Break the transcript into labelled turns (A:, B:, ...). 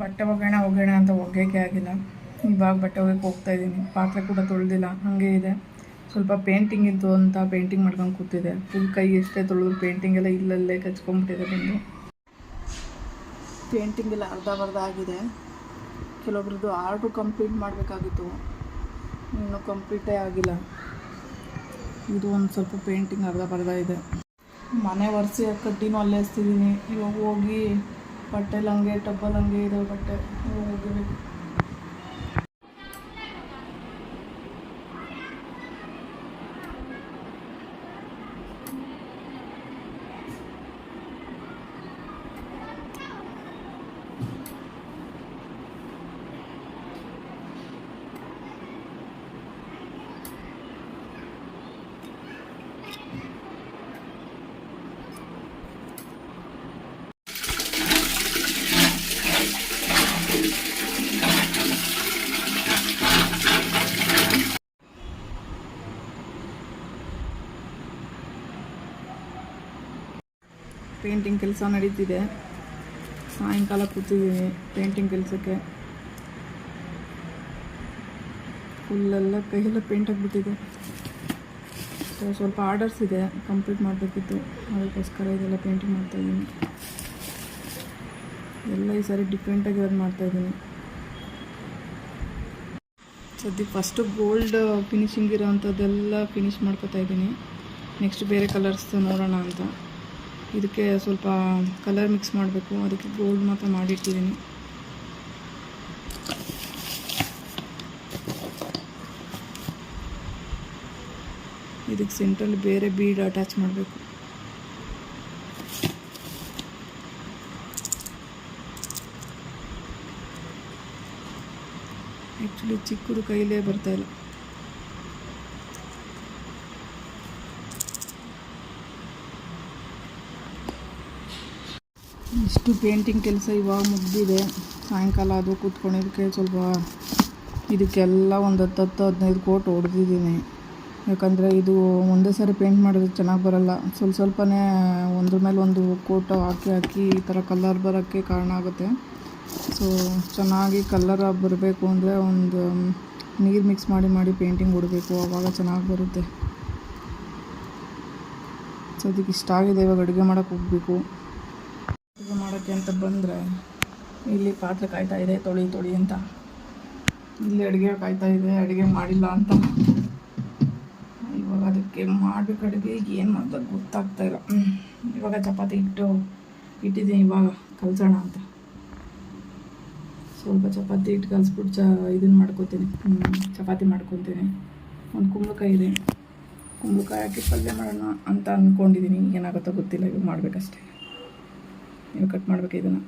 A: ಬಟ್ಟೆ ಒಗ್ಗೋಣ ಒಗ್ಗೋಣ ಅಂತ ಒಗ್ಗೋಕೆ ಆಗಿಲ್ಲ. ಇವಾಗ ಬಟ್ಟೆ ಹೋಗ್ತಾ ಇದ್ದೀನಿ. ಪಾತ್ರೆ ಕೂಡ ತೊಳೆದಿಲ್ಲ. ಹಾಗೆ ಇದೆ. ಸ್ವಲ್ಪ ಪೇಂಟಿಂಗ್ ಇತ್ತು ಅಂತ ಪೇಂಟಿಂಗ್ ಮಾಡ್ಕೊಂಡು ಕೂತಿದೆ ಫುಲ್ ಕೈ ಎಷ್ಟೇ ತೊಳೆದು ಪೇಂಟಿಂಗ್ ಎಲ್ಲ ಇಲ್ಲಲ್ಲೇ ಕಚ್ಕೊಂಡ್ಬಿಟ್ಟಿದೆ ಬಂದು. ಪೇಂಟಿಂಗ್ ಎಲ್ಲ ಅರ್ಧ ಬರ್ಧ ಆಗಿದೆ. ಕೆಲವೊಬ್ರದ್ದು ಆರ್ಡ್ರು ಕಂಪ್ಲೀಟ್ ಮಾಡಬೇಕಾಗಿತ್ತು. ಇನ್ನೂ ಕಂಪ್ಲೀಟೇ ಆಗಿಲ್ಲ. ಇದು ಒಂದು ಸ್ವಲ್ಪ ಪೇಂಟಿಂಗ್ ಅರ್ಧ ಬರ್ಧ ಇದೆ. ಮನೆ ಒರೆಸಿ ಕಡ್ಡಿನೂ ಅಲ್ಲೇ ಎಸ್ತಿದ್ದೀನಿ ಇವಾಗ ಹೋಗಿ ಬಟ್ಟೆಲಿ ಹಂಗೆ ಟಬ್ಬಲ್ಲಿ ಹಂಗೆ ಇದೆ ಬಟ್ಟೆ ಇವಾಗ ಹೋಗಬೇಕು ಪೇಂಟಿಂಗ್ ಕೆಲಸ ನಡೀತಿದೆ. ಸಾಯಂಕಾಲ ಕೂತಿದ್ದೀನಿ ಪೇಂಟಿಂಗ್ ಕೆಲಸಕ್ಕೆ. ಫುಲ್ಲೆಲ್ಲ ಕೈಯೆಲ್ಲ ಪೇಂಟ್ ಆಗಿಬಿಟ್ಟಿದೆ. ಸ್ವಲ್ಪ ಆರ್ಡರ್ಸ್ ಇದೆ ಕಂಪ್ಲೀಟ್ ಮಾಡಬೇಕಿತ್ತು. ಅದಕ್ಕೋಸ್ಕರ ಇದೆಲ್ಲ ಪೇಂಟಿಂಗ್ ಮಾಡ್ತಾಯಿದ್ದೀನಿ ಎಲ್ಲ ಈ ಸಾರಿ ಡಿಫ್ರೆಂಟಾಗಿರೋದು ಮಾಡ್ತಾಯಿದ್ದೀನಿ ಸದ್ಯ ಫಸ್ಟು ಗೋಲ್ಡ್ ಫಿನಿಶಿಂಗ್ ಇರೋವಂಥದ್ದೆಲ್ಲ ಫಿನಿಶ್ ಮಾಡ್ಕೋತಾ ಇದ್ದೀನಿ ನೆಕ್ಸ್ಟ್ ಬೇರೆ ಕಲರ್ಸ್ ನೋಡೋಣ ಅಂತ. ಇದಕ್ಕೆ ಸ್ವಲ್ಪ ಕಲರ್ ಮಿಕ್ಸ್ ಮಾಡಬೇಕು. ಅದಕ್ಕೆ ಗೋಲ್ಡ್ ಮಾತ್ರ ಮಾಡಿಟ್ಟಿದ್ದೀನಿ. ಇದಕ್ಕೆ ಸೆಂಟ್ರಲ್ಲಿ ಬೇರೆ ಬೀಡ್ ಅಟ್ಯಾಚ್ ಮಾಡಬೇಕು. ಆ್ಯಕ್ಚುಲಿ ಚಿಕ್ಕದು ಕೈಲೇ ಬರ್ತಾಯಿಲ್ಲ ಇಷ್ಟು ಪೇಂಟಿಂಗ್ ಕೆಲಸ ಇವಾಗ ಮುಗಿದಿದೆ. ಸಾಯಂಕಾಲ ಅದು ಕೂತ್ಕೊಂಡಿದ್ದಕ್ಕೆ ಸ್ವಲ್ಪ ಇದಕ್ಕೆಲ್ಲ ಒಂದು ಹತ್ತು ಹತ್ತು ಹದಿನೈದು ಕೋಟ್ ಹೊಡೆದಿದ್ದೀನಿ. ಯಾಕಂದರೆ ಇದು ಒಂದೇ ಸಾರಿ ಪೇಂಟ್ ಮಾಡಿದ್ರೆ ಚೆನ್ನಾಗಿ ಬರಲ್ಲ. ಸ್ವಲ್ಪ ಸ್ವಲ್ಪನೇ ಒಂದ್ರ ಮೇಲೆ ಒಂದು ಕೋಟ್ ಹಾಕಿ ಹಾಕಿ ಈ ಥರ ಕಲ್ಲರ್ ಬರೋಕ್ಕೆ ಕಾರಣ ಆಗುತ್ತೆ. ಸೊ, ಚೆನ್ನಾಗಿ ಕಲರ್ ಬರಬೇಕು ಅಂದರೆ ಒಂದು ನೀರು ಮಿಕ್ಸ್ ಮಾಡಿ ಮಾಡಿ ಪೇಂಟಿಂಗ್ ಹೊಡಬೇಕು ಆವಾಗ ಚೆನ್ನಾಗಿ ಬರುತ್ತೆ. ಸೊ ಅದಕ್ಕೆ ಇಷ್ಟ ಆಗಿದೆ. ಇವಾಗ ಅಡುಗೆ ಮಾಡೋಕ್ಕೆ ಹೋಗಬೇಕು. ಮಾಡೋಕ್ಕೆ ಅಂತ ಬಂದರೆ, ಇಲ್ಲಿ ಪಾತ್ರೆ ಕಾಯ್ತಾ ಇದೆ, ತೊಳಿ ತೊಳಿ ಅಂತ. ಇಲ್ಲಿ ಅಡುಗೆ ಕಾಯ್ತಾ ಇದೆ, ಅಡುಗೆ ಮಾಡಿಲ್ಲ ಅಂತ. ಇವಾಗ ಅದಕ್ಕೆ ಮಾಡಬೇಕು ಅಡುಗೆ ಏನು ಮಾಡೋದು ಗೊತ್ತಾಗ್ತಾ ಇಲ್ಲ. ಇವಾಗ ಚಪಾತಿ ಇಟ್ಟು ಇಟ್ಟಿದ್ದೀನಿ ಇವಾಗ, ಕಲಸೋಣ ಅಂತ. ಸ್ವಲ್ಪ ಚಪಾತಿ ಇಟ್ಟು ಕಲಿಸ್ಬಿಟ್ಟು ಚ ಇದನ್ನು ಮಾಡ್ಕೊತೀನಿ. ಚಪಾತಿ ಮಾಡ್ಕೊತೀನಿ. ಒಂದು ಕುಂಬಳಕಾಯಿ ಇದೆ. ಕುಂಬಳಕಾಯಿ ಹಾಕಿ ಪಲ್ಯ ಮಾಡೋಣ ಅಂತ ಅಂದ್ಕೊಂಡಿದ್ದೀನಿ ಏನಾಗುತ್ತೋ ಗೊತ್ತಿಲ್ಲ, ಇವಾಗ ಮಾಡಬೇಕಷ್ಟೇ. ಇವಾಗ ಕಟ್ ಮಾಡ್ಬೇಕು ಇದನ್ನು.